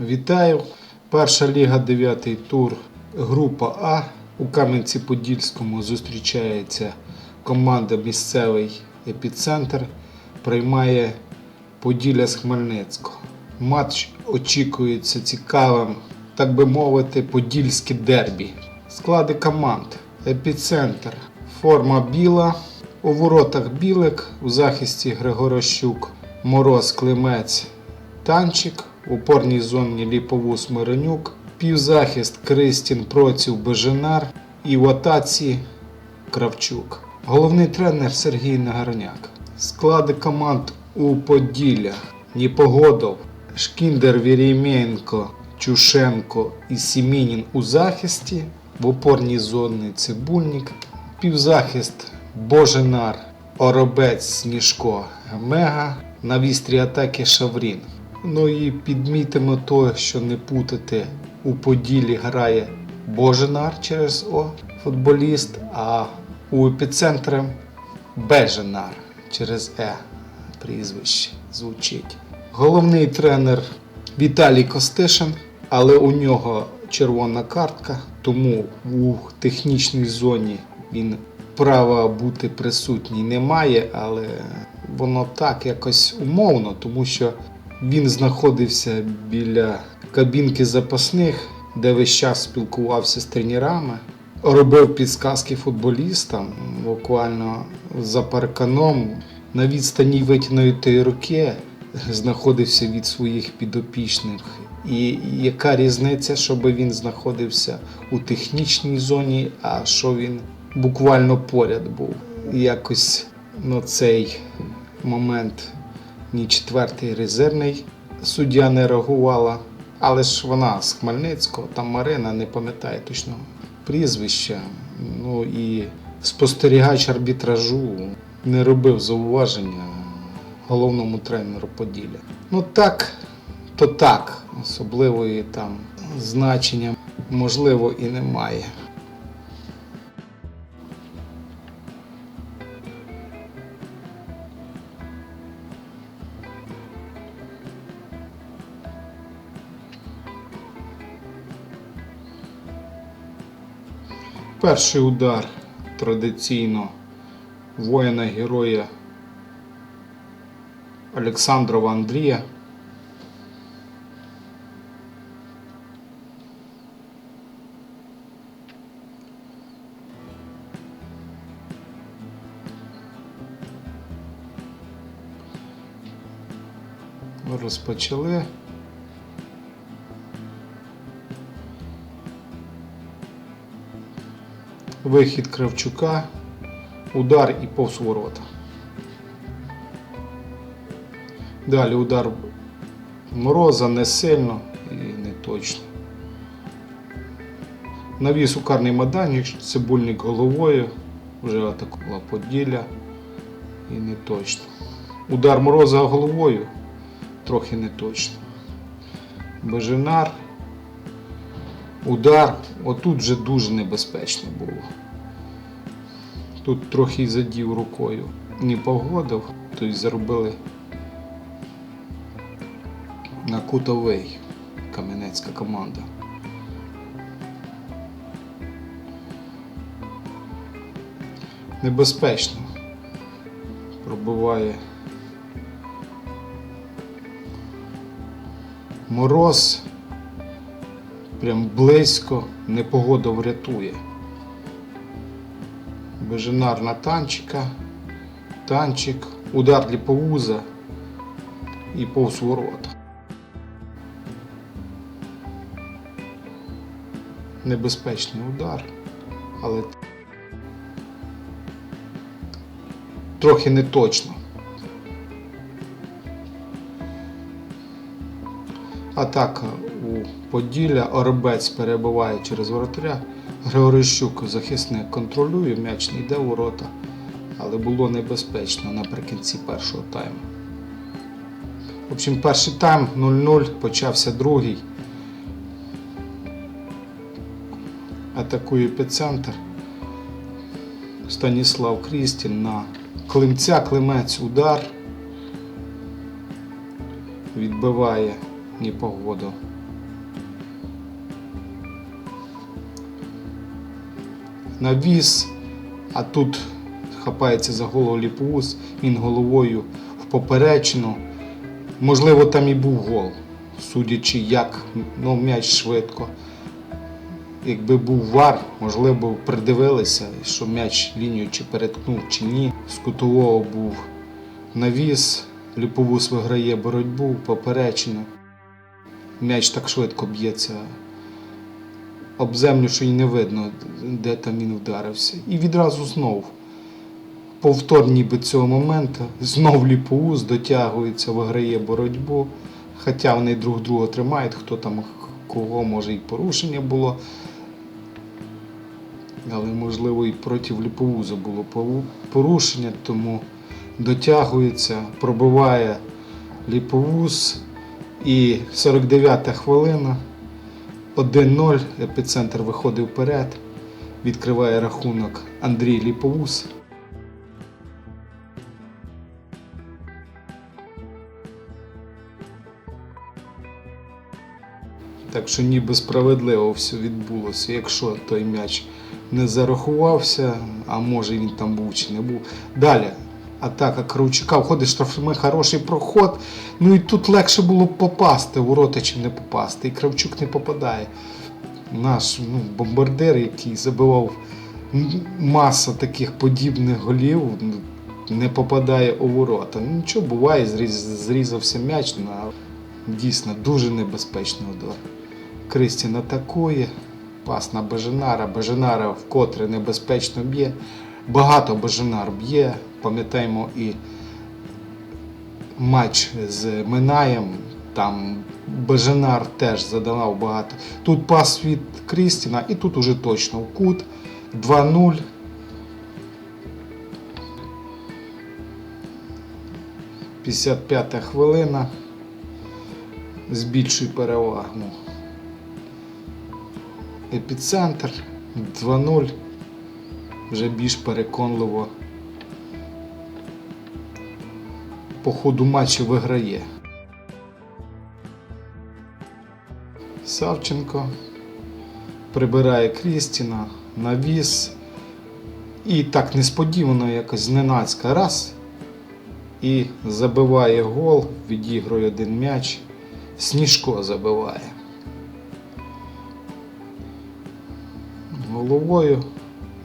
Вітаю! Перша ліга, 9 тур, група А. У Кам'янці-Подільському зустрічається команда місцевий епіцентр. Приймає Поділля з Хмельницького. Матч очікується цікавим, так би мовити, подільське дербі. Склади команд. Епіцентр. Форма біла. У воротах білик, у захисті Григорощук, Мороз Климець, Танчик, в опорній зоні Ліповус Миронюк, півзахист Кристін Проців Беженар. І в атаці Кравчук. Головний тренер Сергій Нагарняк. Склади команд у Поділля Ніпогодов, Шкіндер Вірємєнко, Чушенко і Сімінін у захисті, в опорній зоні Цибульник, півзахист Боженар, Оробець Сніжко, Мега, на вістрі атаки Шаврін. Ну і підмітимо то, що не путати, у Поділі грає Боженар через О, футболіст, а у епіцентрі Беженар через Е прізвище звучить. Головний тренер Віталій Костишин, але у нього червона картка, тому у технічній зоні він права бути присутній не має, але воно так якось умовно, тому що він знаходився біля кабінки запасних, де весь час спілкувався з тренерами, робив підсказки футболістам, буквально за парканом на відстані витягнутої руки знаходився від своїх підопічних. І яка різниця, щоб він знаходився у технічній зоні, а що він буквально поряд був. Якось на цей момент ні четвертий резервний суддя не реагувала. Але ж вона з Хмельницького, там Марина, не пам'ятає точно прізвища. Ну і спостерігач арбітражу не робив зауваження головному тренеру Поділля. Ну так, то так, особливої там значення можливо і немає. Перший удар традиційно воїна-героя Олександрова Андрія. Розпочали. Вихід Кравчука, удар і повз ворота. Далі удар Мороза не сильно і не точно. Навіс у карний майданчик, цибульник головою, вже атакувала Поділля і не точно. Удар Мороза головою трохи не точно. Беженар. Удар. Отут вже дуже небезпечно було. Тут трохи задів рукою. Не погодив, тобто заробили на кутовий кам'янецька команда. Небезпечно. Пробиває мороз. Прям близько, непогода врятує. Беженар на танчика, танчик, удар ліповуза і повз ворота. Небезпечний удар, але трохи не точно. Атака у Поділля, Оробець перебуває через воротаря. Григорищук захисник контролює, м'яч не йде у ворота, але було небезпечно наприкінці першого тайму. В общем, перший тайм 0-0, почався другий. Атакує епіцентр. Станіслав Крістін на Климця, Климець удар. Відбиває непогоду навіс, а тут хапається за голову ліпоус, він головою в поперечину. Можливо, там і був гол, судячи, як ну, м'яч швидко. Якби був вар, можливо, придивилися, що м'яч лінію чи переткнув, чи ні. З кутового був навіс, ліповус виграє боротьбу, поперечину. М'яч так швидко б'ється об землю, що й не видно, де там він вдарився. І відразу знов. Повтор ніби цього моменту, знов ліповус дотягується, виграє боротьбу. Хоча вони друг друга тримають, хто там кого, може і порушення було. Але можливо і проти ліповуза було порушення, тому дотягується, пробиває ліповуз. І 49-та хвилина. 1-0. Епіцентр виходить вперед. Відкриває рахунок Андрій Ліповус. Так що ніби справедливо все відбулося. Якщо той м'яч не зарахувався, а може він там був чи не був. Далі. Атака Кравчука, входить штрафний хороший проход. Ну і тут легше було попасти, в ворота чим не попасти. І Кравчук не попадає. Наш ну, бомбардир, який забивав м- маса таких подібних голів, не попадає у ворота. Ну, Нічого буває, зріз, зрізався м'яч на дійсно дуже небезпечний удар. Кристін атакує, пас на Бажанара. Бажанара вкотре небезпечно б'є. Багато Бажанар б'є. Пам'ятаємо і матч з Минаєм. Там Бажанар теж задавав багато. Тут пас від Крістіна, і тут уже точно кут. 2-0. П'ятдесят п'ята хвилина. Збільшує перевагу. Епіцентр 2-0. Вже більш переконливо по ходу матчу виграє. Савченко прибирає Крістіна, навіс. І так несподівано якось зненацька раз. І забиває гол, відігрує один м'яч. Сніжко забиває. Головою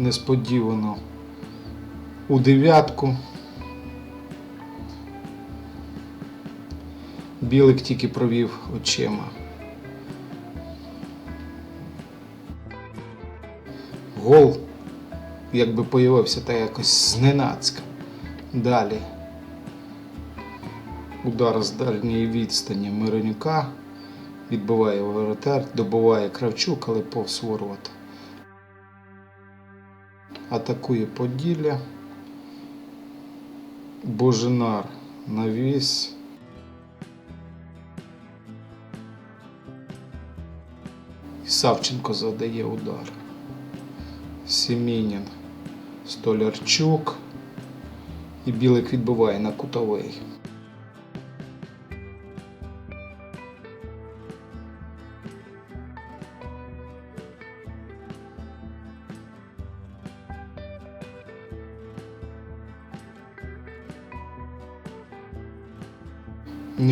несподівано у дев'ятку. Білик тільки провів очима. Гол якби появився так якось зненацька. Далі. Удар з дальньої відстані Миронюка. Відбиває воротар, добиває Кравчук, але повз ворота. Атакує Поділля. Божинар навіс. Савченко задає удар. Сімінін, Столярчук. І Білик відбиває на кутовий.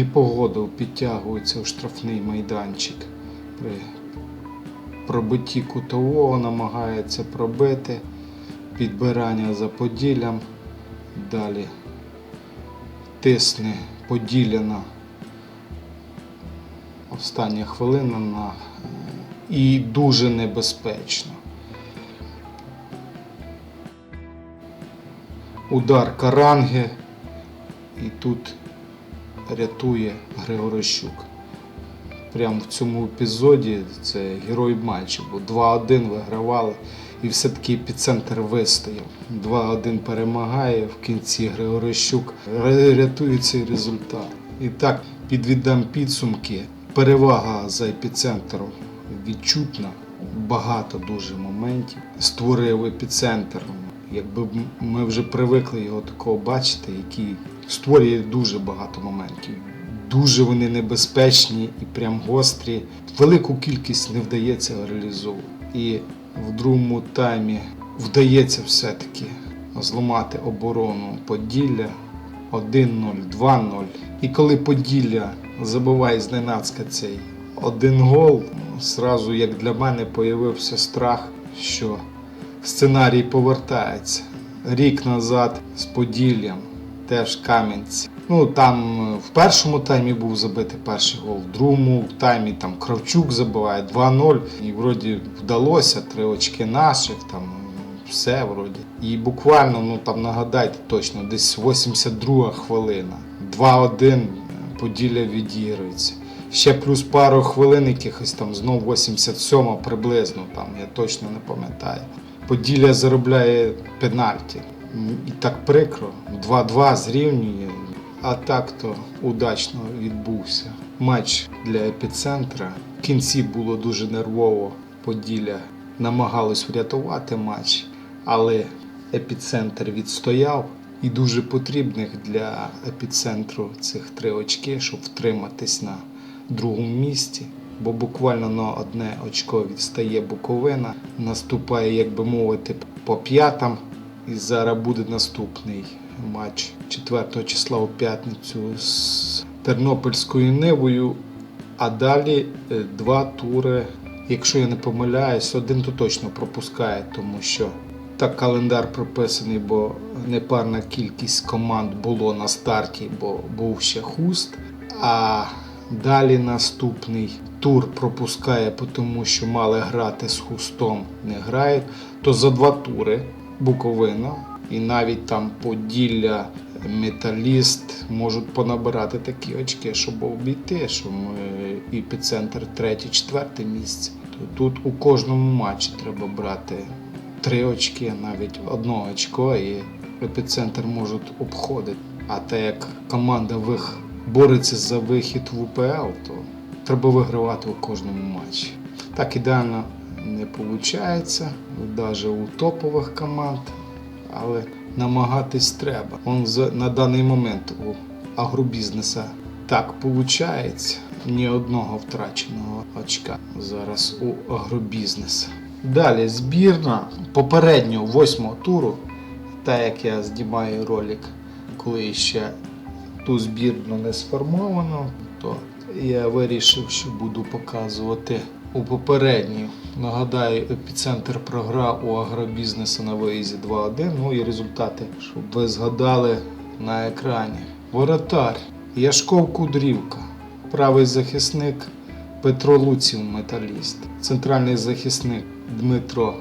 Непогодов підтягується у штрафний майданчик. При пробитті кутового намагається пробити. Підбирання за поділлям. Далі тисне поділяна. Остання хвилина на і дуже небезпечно. Удар Каранги. І тут рятує Григорощук. Прямо в цьому епізоді це герой матчу, бо 2-1 вигравали і все-таки епіцентр вистояв. 2-1 перемагає, в кінці Григорощук ре- рятує цей результат. І так, підвіддам підсумки. Перевага за епіцентром відчутна, багато дуже моментів. Створив епіцентр. Якби ми вже привикли його такого бачити, який створює дуже багато моментів. Дуже вони небезпечні і прям гострі. Велику кількість не вдається реалізовувати. І в другому таймі вдається все-таки зламати оборону Поділля 1-0, 2-0. І коли Поділля забиває зненацька цей один гол, зразу, як для мене, появився страх, що сценарій повертається. Рік назад з Поділлям, теж Кам'янці. Ну там е, в першому таймі був забитий перший гол, в другому таймі там Кравчук забиває 2-0. І вроді вдалося, три очки наших, там все вроді. І буквально, ну там нагадайте точно, десь 82 хвилина. 2-1 Поділля відігрується. Ще плюс пару хвилин, якихось там знов 87 приблизно, там я точно не пам'ятаю. Поділля заробляє пенальті. І так прикро. 2-2 зрівнює. А так то удачно відбувся матч для епіцентра. В кінці було дуже нервово. Поділля намагалось врятувати матч, але епіцентр відстояв. І дуже потрібних для епіцентру цих три очки, щоб втриматись на другому місці. Бо буквально на одне очко відстає Буковина, наступає, як би мовити, по п'ятам. І зараз буде наступний матч 4 числа у п'ятницю з Тернопільською Нивою. А далі е, два тури, якщо я не помиляюсь, один то точно пропускає, тому що так календар прописаний, бо непарна кількість команд було на старті, бо був ще хуст. А далі наступний тур пропускає, тому що мали грати з хустом, не грають. То за два тури Буковина і навіть там Поділля, Металіст можуть понабирати такі очки, щоб обійти, що ми епіцентр третє, четверте місце. Тут у кожному матчі треба брати три очки, навіть одно очко, і епіцентр можуть обходити. А те як команда вих... бореться за вихід в УПЛ, то треба вигравати у кожному матчі. Так ідеально не виходить, навіть у топових команд, але намагатись треба. Он на даний момент у агробізнеса так виходить. Ні одного втраченого очка зараз у агробізнеса. Далі збірна попереднього восьмого туру, так як я знімаю ролик, коли ще ту збірну не сформовано, то я вирішив, що буду показувати у попередній. Нагадаю, епіцентр програв у агробізнесу на виїзді 2-1. Ну і результати, щоб ви згадали на екрані. Воротар Яшков Кудрівка, правий захисник Петро Луців Металіст, центральний захисник Дмитро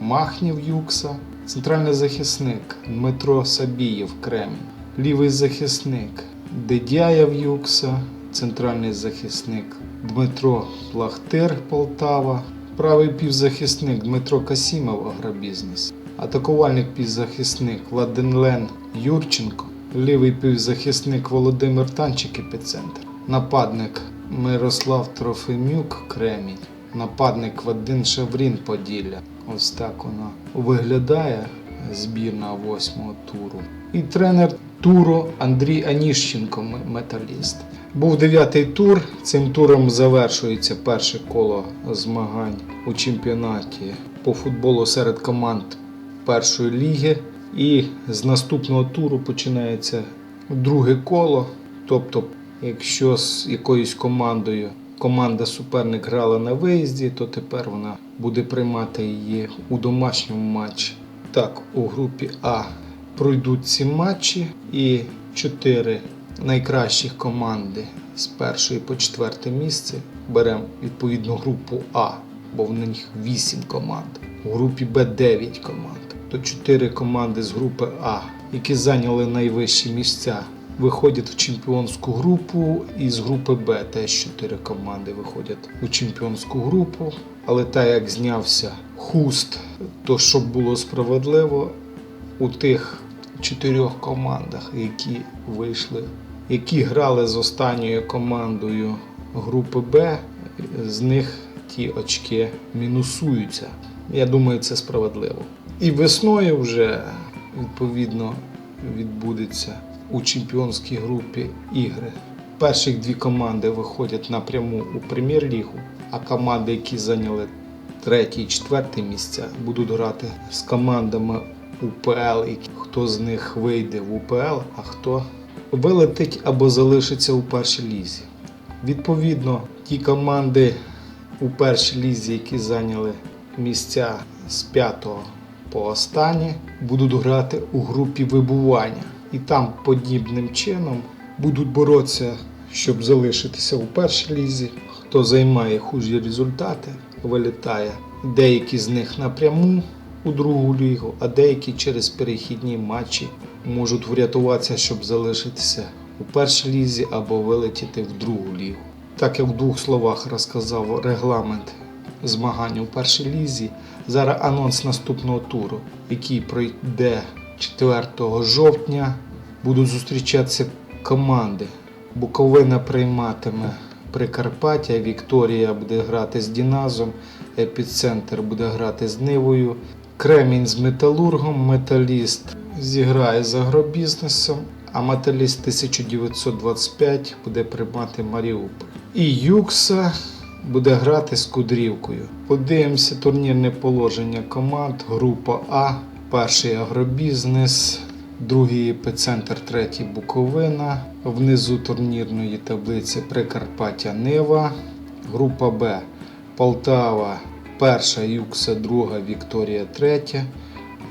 Махнів Юкса, центральний захисник Дмитро Сабієв Кремінь, лівий захисник Дедяєв Юкса, центральний захисник Дмитро Плахтир Полтава, правий півзахисник Дмитро Касімов Агробізнес, атакувальник півзахисник Владенлен Юрченко, лівий півзахисник Володимир Танчик Епіцентр, нападник Мирослав Трофимюк Кремінь, нападник Вадим Шаврін Поділля. Ось так вона виглядає збірна восьмого туру. І тренер туру Андрій Аніщенко, металіст. Був дев'ятий тур. Цим туром завершується перше коло змагань у чемпіонаті по футболу серед команд першої ліги. І з наступного туру починається друге коло. Тобто, якщо з якоюсь командою команда суперник грала на виїзді, то тепер вона буде приймати її у домашньому матчі. Так, у групі А пройдуть ці матчі і чотири найкращих команди з першої по четверте місце. Беремо відповідно групу А, бо в них 8 команд. У групі Б 9 команд. То 4 команди з групи А, які зайняли найвищі місця, виходять в чемпіонську групу, і з групи Б теж 4 команди виходять у чемпіонську групу. Але так як знявся хуст, то щоб було справедливо, у тих чотирьох командах, які вийшли, які грали з останньою командою групи Б, з них ті очки мінусуються. Я думаю, це справедливо. І весною вже відповідно відбудеться у чемпіонській групі ігри. Перших дві команди виходять напряму у прем'єр-лігу, а команди, які зайняли третє і четверте місця будуть грати з командами УПЛ, і хто з них вийде в УПЛ, а хто вилетить або залишиться у першій лізі. Відповідно, ті команди у першій лізі, які зайняли місця з 5 по останнє, будуть грати у групі вибування. І там подібним чином будуть боротися, щоб залишитися у першій лізі. Хто займає хужі результати, вилітає. Деякі з них напряму у другу лігу, а деякі через перехідні матчі можуть врятуватися, щоб залишитися у першій лізі або вилетіти в другу лігу. Так як в двох словах розказав регламент змагань у першій лізі, зараз анонс наступного туру, який пройде 4 жовтня. Будуть зустрічатися команди. Буковина прийматиме Прикарпаття, Вікторія буде грати з Діназом, Епіцентр буде грати з Нивою, Кремінь з Металургом, Металіст зіграє з агробізнесом, а Металіст 1925 буде приймати Маріуполь. І Юкса буде грати з Кудрівкою. Подивимося турнірне положення команд. Група А, перший агробізнес, другий епіцентр, третій Буковина. Внизу турнірної таблиці Прикарпаття Нива. Група Б. Полтава, перша Юкса, друга Вікторія, третя.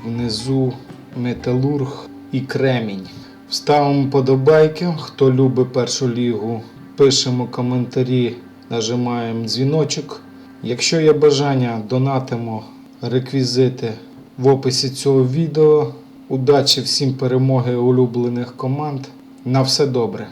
Внизу Металург і Кремінь. Ставимо подобайки. Хто любить першу лігу, пишемо коментарі, нажимаємо дзвіночок. Якщо є бажання, донатимо реквізити в описі цього відео. Удачі всім перемоги улюблених команд. На все добре!